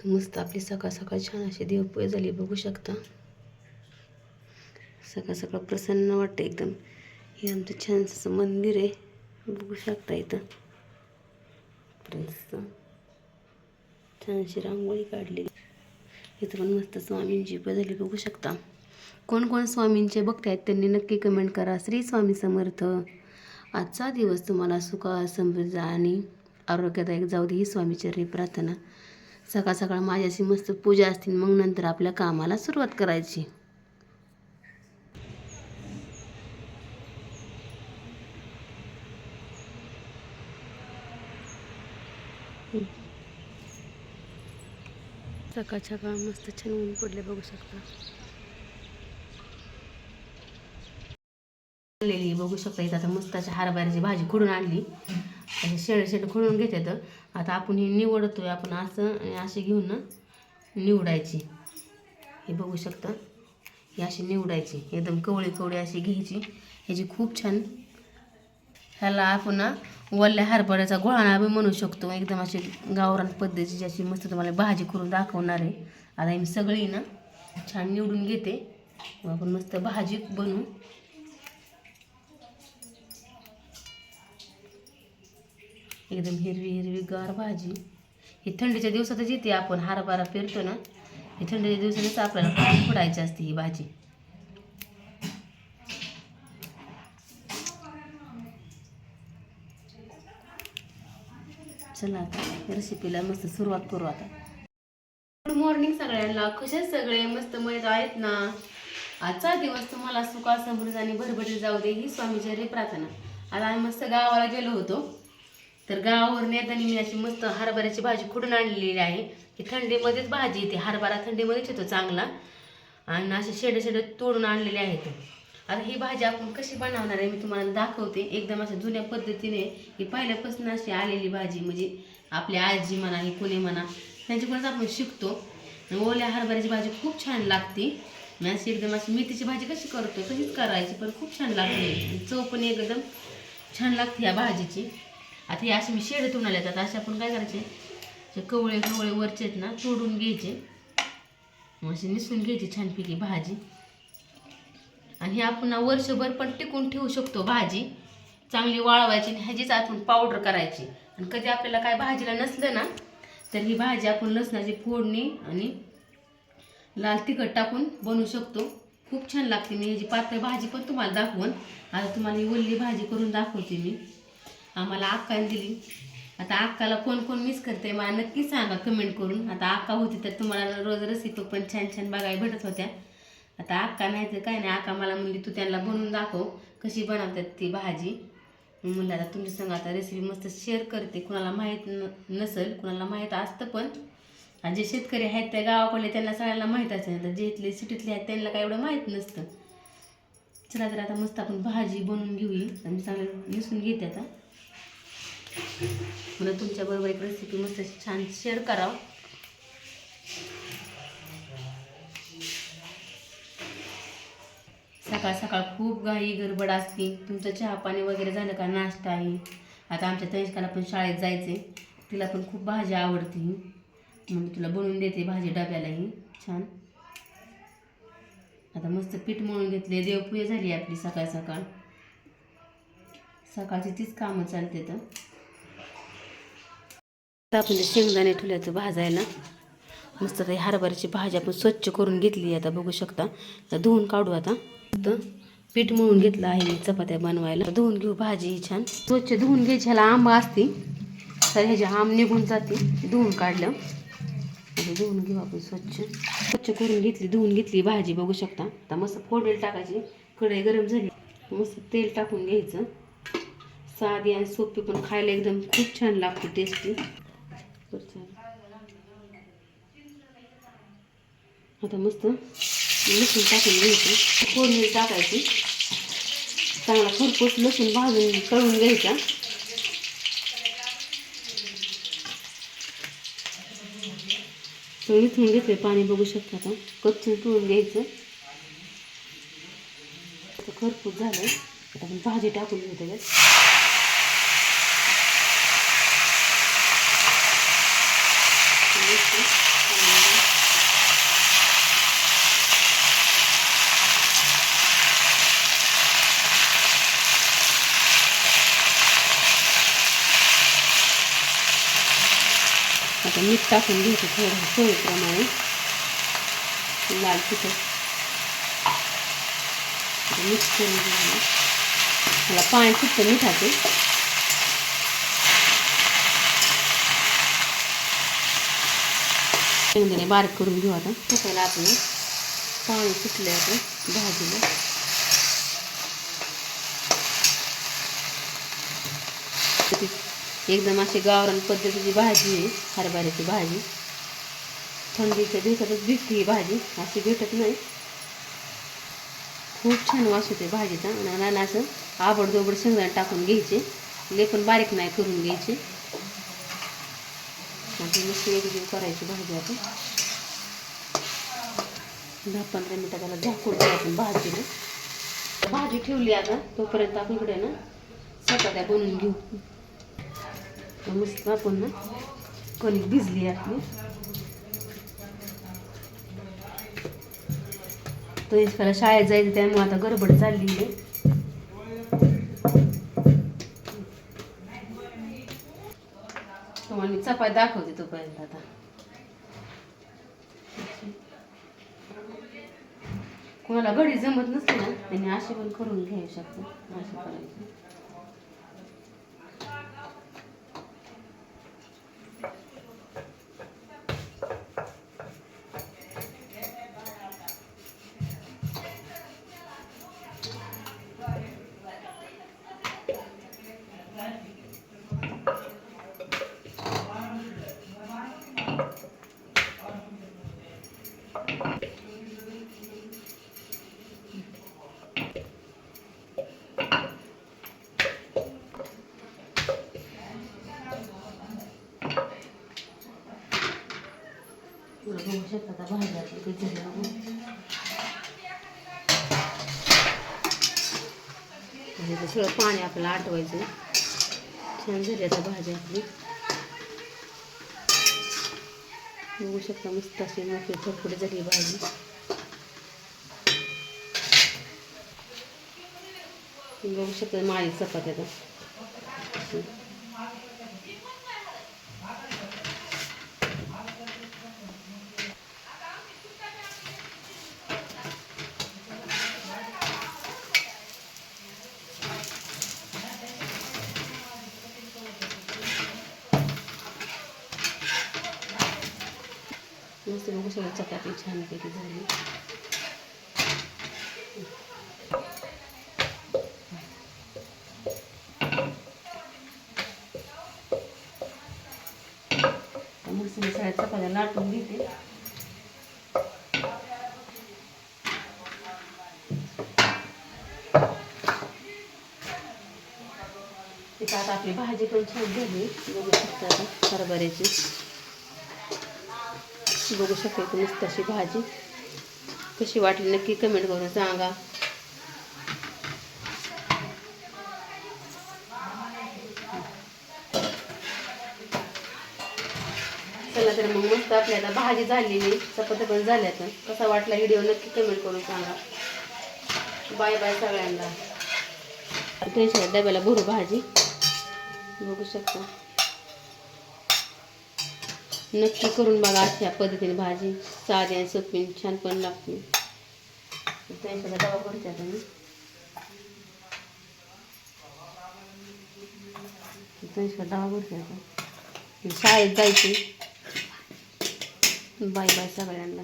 तर मस्त आपली सकाळ सकाळ छान अशी देवपूजा झाली बघू शकता. सकाळ सकाळ प्रसन्न वाटतं एकदम. हे आमचं छानसं मंदिर आहे. बघू शकता इथं. छानशी रांगोळी काढली इथं पण मस्त स्वामींची बदली झाली बघू शकता. कोण कोण स्वामींचे बघतायत त्यांनी नक्की कमेंट करा. श्री स्वामी समर्थ. आजचा दिवस तुम्हाला सुखा समृद्ध आणि आरोग्यदायक जाऊ दे ही स्वामीचरणी प्रार्थना. सकाळ सकाळ माझ्याशी मस्त पूजा असतील मग नंतर आपल्या कामाला सुरुवात करायची. सकाळच्या काळ मस्त छान ऊन पडले बघू शकता. आणलेली बघू शकता इथं आता मस्त अशी हरभऱ्याची भाजी खुडून आणली. अशी शेड शेड घेते घेतात. आता आपण ही निवडतोय आपण असं आणि अशी घेऊन ना निवडायची. हे बघू शकता. ही अशी निवडायची. एकदम कवळी कवळी अशी घ्यायची. ह्याची खूप छान ह्याला आपण वल्ल्या हरभऱ्याचा गोळाणा बी म्हणू शकतो. एकदम अशी गावरान पद्धतीची अशी मस्त तुम्हाला भाजी करून दाखवणार आहे. आता मी सगळी ना छान निवडून घेते. आपण मस्त भाजी बनवू. एकदम हिरवी हिरवी गार भाजी. ही थंडीच्या दिवसातच येते आपण हारभारा पेरतो ना ही थंडीच्या दिवसातच आपल्याला फोडायची असते ही भाजी. चला आता रेसिपीला मस्त सुरुवात करू आता. गुड मॉर्निंग सगळ्यांना. कसे सगळे? मस्त मजेत आहेत ना? आजचा दिवस तुम्हाला सुखा समृद्ध आणि भरभरीत जाऊ दे ही स्वामीचरी प्रार्थना. आता आम्ही मस्त गावाला गेलो होतो. तर गावावरून येताना मी अशी मस्त हरभऱ्याची भाजी खुडून आणलेली आहे ही थंडीमध्येच भाजी येते. हरभरा थंडीमध्येच येतो चांगला. आणि असे शेडे शेडे तोडून आणलेले आहेत आता ही भाजी आपण कशी बनवणार आहे मी तुम्हाला दाखवते. एकदम अशा जुन्या पद्धतीने ही पहिल्यापासून अशी आलेली भाजी म्हणजे आपली आजी म्हणा ही कोणी म्हणा त्यांच्याकडूनच आपण शिकतो. ओल्या हरभऱ्याची भाजी खूप छान लागते. मी अशी एकदम अशी मेथीची भाजी कशी करतो तशीच करायची पण खूप छान लागते. चव पण एकदम छान लागते या भाजीची. आता हे असे मी शेड तोडून आले आता असे आपण काय करायचे? जे कवळे कवळे वरचे आहेत ना तोडून घ्यायचे. असे निसून घ्यायची छानपैकी भाजी. आणि हे आपण वर्षभर पण टिकून ठेवू शकतो भाजी. चांगली वाळवायची आणि ह्याचीच आपण पावडर करायची. आणि कधी आपल्याला काय भाजीला नसलं ना तर ही भाजी आपण लसणाची फोडणी आणि लाल तिखट टाकून बनवू शकतो. खूप छान लागते. मी ह्याची पातळ भाजी पण तुम्हाला दाखवून. आता तुम्हाला ही ओली भाजी करून दाखवते मी. आम्हाला अक्काने दिली. आता अक्काला कोण कोण मिस करते मला नक्की सांगा कमेंट करून. आता अक्का होती तर तुम्हाला रोज रेसिपी पण छान छान बघायला भेटत होत्या. आता अक्का नाही तर काय नाही. अक्का मला म्हणली तू त्यांना बनवून दाखव कशी बनवतात ती भाजी. म्हणलं आता तुमच्या संग आता रेसिपी मस्त शेअर करते. कुणाला माहीत न नसेल कुणाला माहीत असतं पण. आणि जे शेतकरी आहेत त्या गावाकडले त्यांना सगळ्यांना माहीत असेल. आता जे इथले सिटीतले आहेत त्यांना काय एवढं माहीत नसतं. चला तर आता मस्त आपण भाजी बनवून घेऊया आणि चांगलं निसून घेते आता. म्हणून तुमच्याबरोबर एक रेसिपी मस्त छान शेअर करावं. सकाळ सकाळ खूप घाई गडबड असते. तुमचं चहा पाणी वगैरे झालं का? नाश्ता आहे. आता आमच्या तनिष्काला पण शाळेत जायचे तिला पण खूप भाजी आवडते. म्हणून तुला बनवून देते भाजी डब्यालाही. छान. आता मस्त पीठ मळून घेतले. देवपूजा झाली आपली सकाळ सकाळ. सकाळची तीच कामं चालते तर. आता आपण ते शेंगदाणे ठेवल्याचं भाजायला. मस्त आता हरभऱ्याची भाजी आपण स्वच्छ करून घेतली आता बघू शकता. तर धुवून काढू आता. तर पीठ मळून घेतलं आहे मी चपात्या बनवायला. धुवून घेऊ भाजी ही छान. स्वच्छ धुवून घ्यायची ह्याला आंबा असते. तर ह्याचे आंब निघून जाते धुवून काढलं. धुवून घेऊ आपण स्वच्छ. स्वच्छ करून घेतली धुवून घेतली भाजी बघू शकता. आता मस्त फोडणी टाकायची. कढई गरम झाली. मस्त तेल टाकून घ्यायचं. साधी आणि सोपी पण खायला एकदम खूप छान लागते टेस्टी आता मस्त लसूण टाकून घ्यायचं. फोडणी टाकायची. चांगला खरपूस लसूण भाजून तळून घ्यायचा. इथून घेतले पाणी बघू शकता आता कच्चून पिळून घ्यायचं. खरपूस झालं आता आपण भाजी टाकून घेऊ त्याच्यात. मस्त. you. मीठ टाकून घ्यायचं थोडं सोयीप्रमाणे लाल तिखट. मिक्स करून घ्यायला मला पाणी सुटतं मिठाचे शेंगदाणे बारीक करून घेऊ आता. आपण पाणी फुटले आता भाजीला ती एकदम अशी गावरान पद्धतीची भाजी आहे हरभऱ्याची भाजी. थंडीच्या दिवसातच भेटते ही भाजी अशी भेटत नाही. खूप छान वास होते भाजीचा. आणि असं आबडदोबड शेंगदाणे टाकून घ्यायचे. ले पण बारीक नाही करून घ्यायचे. आणि मस्त एकदम करायची भाजी आपण दहा पंधरा मिनटं त्याला झाकून आपण भाजीला. भाजी ठेवली आता तोपर्यंत आपण इकडे ना चपात्या बनवून घेऊ. तर मस्त आपण कणिक भिजली आपली. तो इतक्याला शाळेत जायचं त्यामुळे आता गडबड चालली आहे. तुम्हाला मी चपाती दाखवते तोपर्यंत आता. कोणाला घडी जमत नसते ना त्यांनी अशी पण करून घेऊ शकतो अशी करायचं तुला बघू शकता का भाज्या आपल्या किती झाल्या बघू. म्हणजे ते सगळं पाणी आपल्याला आटवायचं छान झाली आता भाजी आपली. बघू शकता मस्त अशी मोठी थोडफोडी झाली भाजी बघू शकता माळी चपात्या आता अशी. मस्त बघू शकता चपाती छानपैकी झाली. आता मस्त मी सगळ्या चपात्या लाटून घेते. तिथं आता आपली भाजी पण छान झाली. बघू शकता आता हरभऱ्याची. बघू शकता तुम्ही तशी भाजी? कशी वाटली? नक्की कमेंट करून सांगा. चला तर मग मस्त आपल्याला भाजी झालेली. चपात्या पण झाल्या तर. कसा वाटला व्हिडिओ नक्की कमेंट करून सांगा. बाय बाय सगळ्यांना. टेन्शन डब्याला भरू भाजी. बघू शकता. नक्की करून बघा अशा पद्धतीने भाजी साधी आणि सोपी छान पण लागते. त्यांच्या डबा करते आता मी त्यांच्या डबा करते शाळेत जायची. बाय बाय सगळ्यांना.